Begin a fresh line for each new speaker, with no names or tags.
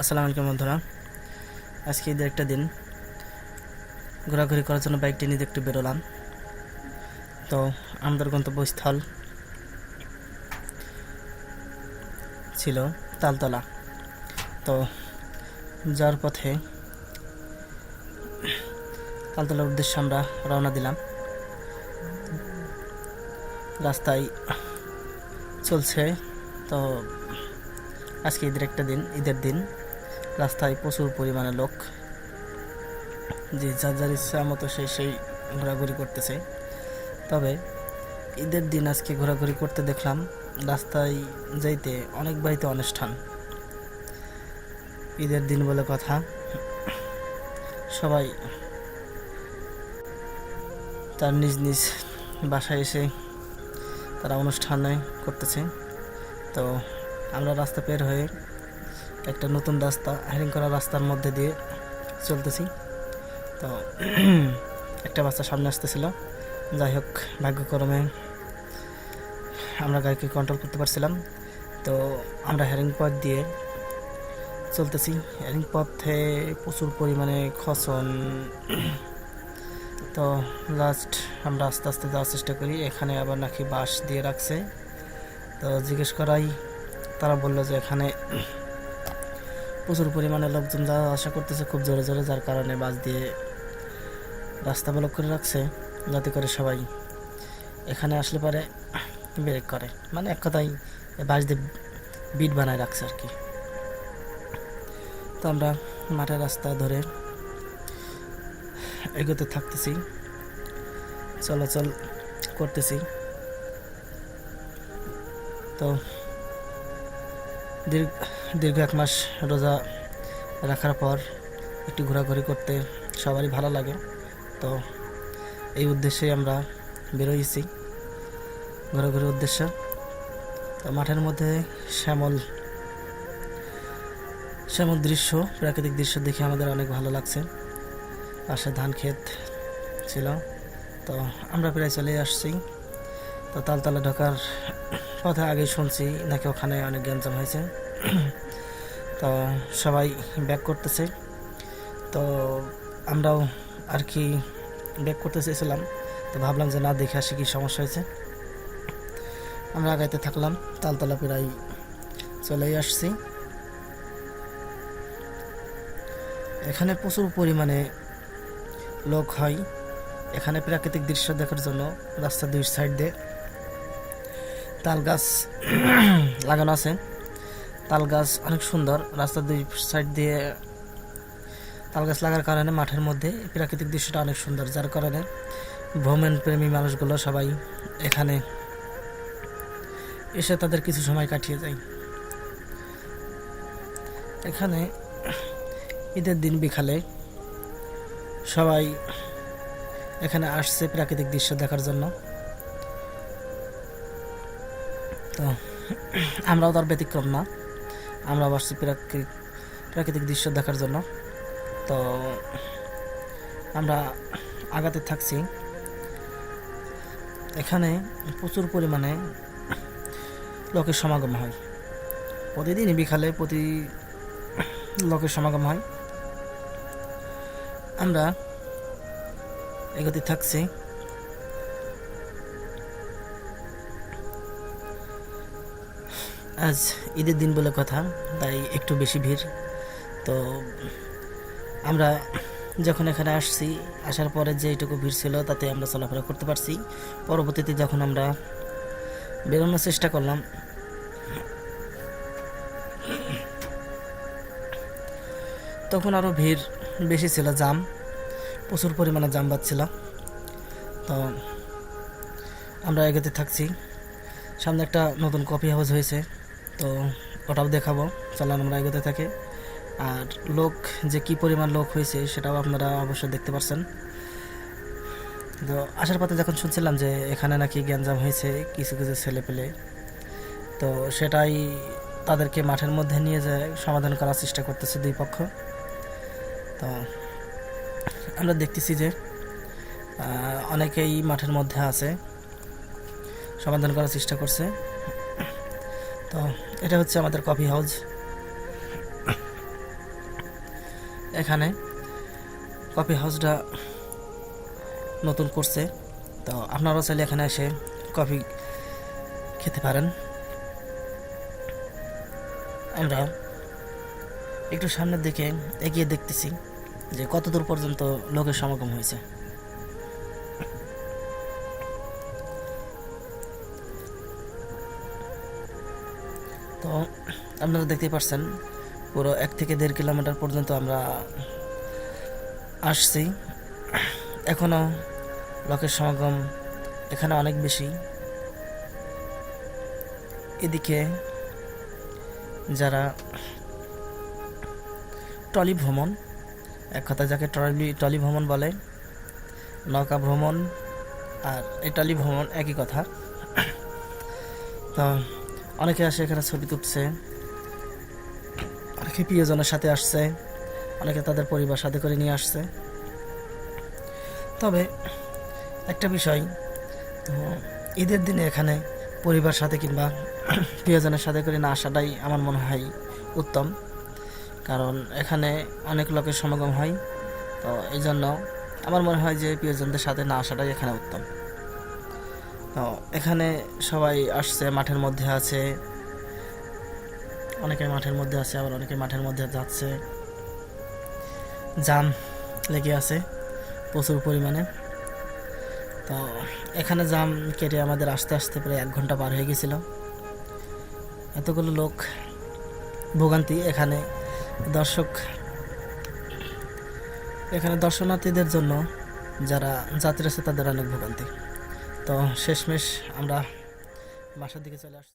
আসসালামু আলাইকুম বন্ধুরা। আজকে ঈদের একটা দিন। ঘোরাঘুরি করার জন্য বাইকটি নিয়ে একটু বেরোলাম। তো আমাদের গন্তব্যস্থল ছিল তালতলা। তো যাওয়ার পথে তালতলার উদ্দেশ্যে আমরা রওনা দিলাম। রাস্তায় চলছে। তো আজকে ঈদের একটা দিন, ঈদের দিন। রাস্তায় প্রচুর পরিমাণে লোক। যে যার যার ইচ্ছা মতো সেই সেই ঘোরাঘুরি করতেছে। তবে ঈদের দিন আজকে ঘোরাঘুরি করতে দেখলাম, রাস্তায় যাইতে অনেক বাড়িতে অনুষ্ঠান। ঈদের দিন বলে কথা। সবাই তার নিজ নিজ বাসায় এসে তারা অনুষ্ঠানে করতেছে। তো আমরা রাস্তা বের হয়ে একটা নতুন রাস্তা হারিং করা রাস্তার মধ্যে দিয়ে চলতেছি। তো, একটা বাচ্চা সামনে আসতেছিল। যাই হোক, ভাগ্যক্রমে আমরা গাড়িকে কন্ট্রোল করতে পারছিলাম। তো, আমরা হ্যারিং পথ দিয়ে চলতেছি। হ্যারিং পথে প্রচুর পরিমাণে খসন তো লাস্ট আমরা আস্তে আস্তে যাওয়ার চেষ্টা করি। এখানে আবার নাকি বাঁশ দিয়ে রাখছে। তো, জিজ্ঞেস করাই, তারা বলল যে এখানে প্রচুর পরিমাণে লোকজন যাওয়া আসা করতেছে খুব জোরে জোরে, যার কারণে বাস দিয়ে রাস্তা ব্লক করে রাখছে, যাতে করে সবাই এখানে আসলে পরে ব্রেক করে। মানে এক কথায় বাস দিয়ে বিট বানায় রাখছে আর কি। তো আমরা মাঠের রাস্তা ধরে এগোতে থাকতেছি, চলাচল করতেছি। তো দীর্ঘ দীর্ঘ এক মাস রোজা রাখার পর একটু ঘোরাঘুরি করতে সবারই ভালো লাগে। তো এই উদ্দেশ্যে আমরা বেরোইছি ঘোরাঘুরির উদ্দেশ্য। তো মাঠের মধ্যে শ্যামল শ্যামল দৃশ্য, প্রাকৃতিক দৃশ্য দেখে আমাদের অনেক ভালো লাগছে। পাশে ধান ক্ষেত ছিল। তো আমরা প্রায় চলে আসছি। তো তালতলা ঢোকার পথে আগেই শুনছি, নাকি ওখানে অনেক গ্যাঞ্জাম হয়েছে। তো সবাই ব্যাক করতেছে। তো আমরাও আর কি ব্যাক করতে চেয়েছিলাম। তো ভাবলাম যে না, দেখে আসি কি সমস্যা হয়েছে। আমরা আগাইতে থাকলাম, তালতলা প্রায় চলেই আসছি। এখানে প্রচুর পরিমাণে লোক হয়। এখানে প্রাকৃতিক দৃশ্য দেখার জন্য রাস্তার দুই সাইড দিয়ে তাল গাছ লাগানো আছে। তাল গাছ অনেক সুন্দর। রাস্তার দুই সাইড দিয়ে তাল গাছ লাগার কারণে মাঠের মধ্যে প্রাকৃতিক দৃশ্যটা অনেক সুন্দর। যার কারণে ভ্রমণ প্রেমী মানুষগুলো সবাই এখানে এসে তাদের কিছু সময় কাটিয়ে যায়। এখানে ঈদের দিন বিকালে সবাই এখানে আসছে প্রাকৃতিক দৃশ্য দেখার জন্য। তো আমরাও তার ব্যতিক্রম না। আমরা আসছি প্রাকৃতিক প্রাকৃতিক দৃশ্য দেখার জন্য। তো আমরা আগাতে থাকছি। এখানে প্রচুর পরিমাণে লোকের সমাগম হয়। প্রতিদিনই বিকালে প্রতি লোকের সমাগম হয়। আমরা এগোতে থাকছি। আজ ঈদের দিন বলে কথা, তাই একটু বেশি ভিড়। তো আমরা যখন এখানে আসছি, আসার পরে যেটুকু ভিড় ছিল, তাতে আমরা চলাফেরা করতে পারছি। পরবর্তীতে যখন আমরা বেরোনোর চেষ্টা করলাম, তখন আরও ভিড় বেশি ছিল, জাম, প্রচুর পরিমাণে জাম বাজছিল। তো আমরা এগোতে থাকছি। সামনে একটা নতুন কফি হাউস হয়েছে। তো ওটাও দেখাবো। চলান আমরা এগোতে থাকি। আর লোক যে কি পরিমাণ লোক হয়েছে, সেটাও আপনারা অবশ্যই দেখতে পাচ্ছেন তো আসার পথে যখন শুনছিলাম যে এখানে নাকি গ্যাঞ্জাম হয়েছে কিছু কিছু ছেলে পেলে তো সেটাই তাদেরকে মাঠের মধ্যে নিয়ে যায়, সমাধান করার চেষ্টা করতেছে দুই পক্ষ। তো আমরা দেখতেছি যে অনেকেই মাঠের মধ্যে আছে, সমাধান করার চেষ্টা করছে। তো এটা হচ্ছে আমাদের কফি হাউস এখানে কফি হাউসটা নতুন করছে। তো আপনারাও চাইলে এখানে এসে কফি খেতে পারেন। আমরা একটু সামনের দিকে এগিয়ে দেখতেছি যে কতদূর পর্যন্ত লোকের সমাগম হয়েছে। তো আপনারা দেখতেই পাচ্ছেন পুরো এক থেকে দেড় কিলোমিটার পর্যন্ত আমরা আসছি। এখনও লোকের সমাগম এখানে অনেক বেশি। এদিকে যারা ট্রলি ভ্রমণ, এক কথা যাকে ট্রলি ট্রলি ভ্রমণ বলে, নৌকা ভ্রমণ আর এই ট্রলি ভ্রমণ একই কথা। তো অনেকে আসে, এখানে ছবি তুলছে। অনেকে প্রিয়জনের সাথে আসছে। অনেকে তাদের পরিবার সাথে করে নিয়ে আসছে। তবে একটা বিষয় তো ঈদের দিনে এখানে পরিবার সাথে কিংবা প্রিয়জনের সাথে করে না আসাটাই আমার মনে হয় উত্তম। কারণ এখানে অনেক লোকের সমাগম হয়। তো এই জন্য আমার মনে হয় যে প্রিয়জনদের সাথে না আসাটাই এখানে উত্তম। এখানে সবাই আসছে, মাঠের মধ্যে আছে। অনেকে মাঠের মধ্যে আছে, আবার অনেকে মাঠের মধ্যে যাচ্ছে। জাম লেগে আছে প্রচুর পরিমাণে। তো, এখানে জাম কেটে আমাদের আসতে আসতে প্রায় এক ঘণ্টা পার হয়ে গেছিল। এতগুলো লোক, ভোগান্তি এখানে। দর্শক, এখানে দর্শনার্থীদের জন্য যারা যাত্রী আছে তাদের অনেক ভোগান্তি। তো শেষমেশ আমরা বাসার দিকে চলে আসছি।